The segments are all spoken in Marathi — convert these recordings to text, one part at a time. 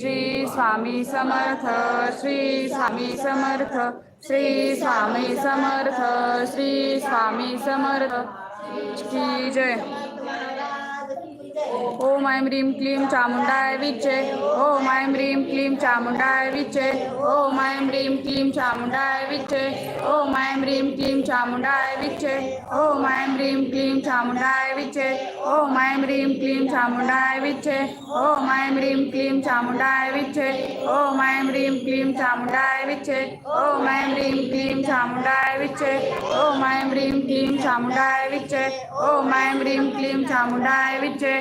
श्री स्वामी समर्थ श्री स्वामी समर्थ श्री स्वामी समर्थ श्री स्वामी समर्थ. की जय. ओम ऐं ह्रीं क्लीं चामुण्डाय विच्चे ओम ऐं ह्रीं क्लीं चामुण्डाय विच्चे ओम ऐं ह्रीं क्लीं चामुण्डाय विच्चे ओम ऐं ह्रीं क्लीं चामुण्डाय विच्चे ओम ऐं ह्रीं क्लीं चामुण्डाय विच्चे ओम ऐं ह्रीं क्लीं चामुण्डाय विच्चे ओम ऐं ह्रीं क्लीं चामुण्डाय विच्चे ओम ऐं ह्रीं क्लीं चामुण्डाय विच्चे ओम ऐं ह्रीं क्लीं चामुण्डाय विच्चे ओम ऐं ह्रीं क्लीं चामुण्डाय विच्चे ओम ऐं ह्रीं क्लीं चामुण्डाय विच्चे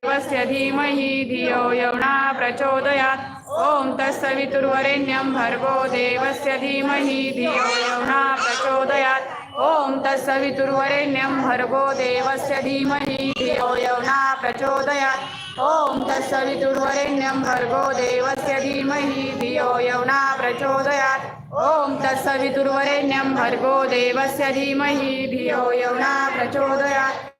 देवस्य धीमहि धियो यो प्रचोदयात्। ॐ तत्सवितुर्वरेण्यं भर्गो देवस्य धीमहि धियो यवना प्रचोदयात्। ॐ तत्सवितुर्वरेण्यं भर्गो देवस्य धीमहि धियो यवना प्रचोदयात्। ॐ तत्सवितुर्वरेण्यं भर्गो देवस्य धीमहि धियो यवना प्रचोदयात्। ॐ तत्सवितुर्वरेण्यं भर्गो देवस्य धीमहि धियो यवना प्रचोदयात्।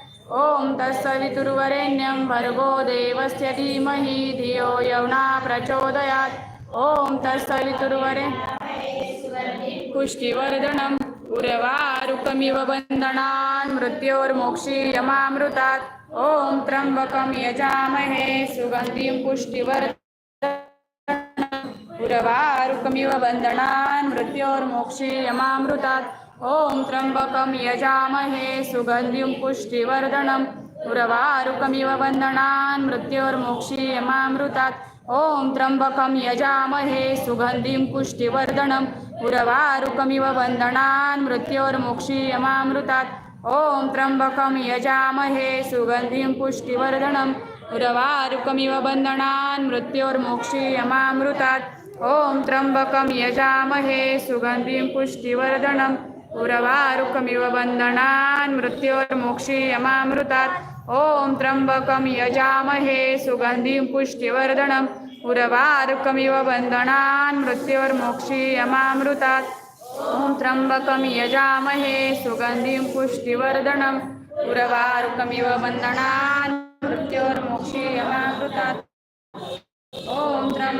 ॐ तत्सवितुर्वरेण्यं भर्गो देवस्य धीमहि धियो यौना प्रचोदयात्। ॐ तत्सवितुर्वरे पुष्टिवर्धनम्। उरवारुकमिव बन्धनान् मृत्योर्मोक्षीयमामृतात् ॐ त्र्यम्बकं यजामहे। सुगन्धिं पुष्टिवर्धनम्। उरवारुकमिव बन्धनान् मृत्योर्मोक्षीयमामृतात् ॐ त्र्यम्बकं यजामहे सुगन्धिं पुष्टिवर्धनम् उर्वारुकमिव बन्धनान् मृत्योर्मोक्षीयमामृतात् ॐ त्र्यम्बकं यजामहे सुगन्धिं पुष्टिवर्धनम् उर्वारुकमिव वन्दनान् मृत्योर्मोक्षीयमामृतात् ॐ त्र्यम्बकं यजामहे सुगन्धिं पुष्टिवर्धनम् उर्वारुकमिव बन्धनान् मृत्योर्मोक्षीयमामृतात् ॐ त्र्यम्बकं यजामहे सुगन्धिं पुष्टिवर्धनम् उरवारुकमिव बंधनान् मृत्योर्मोक्षी यमामृतात्। ॐ त्र्यम्बकं यजामहे सुगन्धिं पुष्टिवर्धनम्। उरवारुकमिव बन्धनान् मृत्योर्मोक्षी यमामृतात्। ॐ त्र्यम्बकं यजामहे सुगन्धिं पुष्टिवर्धनम्। उरवारुकमिव बन्धनान् मृत्योर्मोक्षी यमामृतात्। ॐ त्र्यम्बकं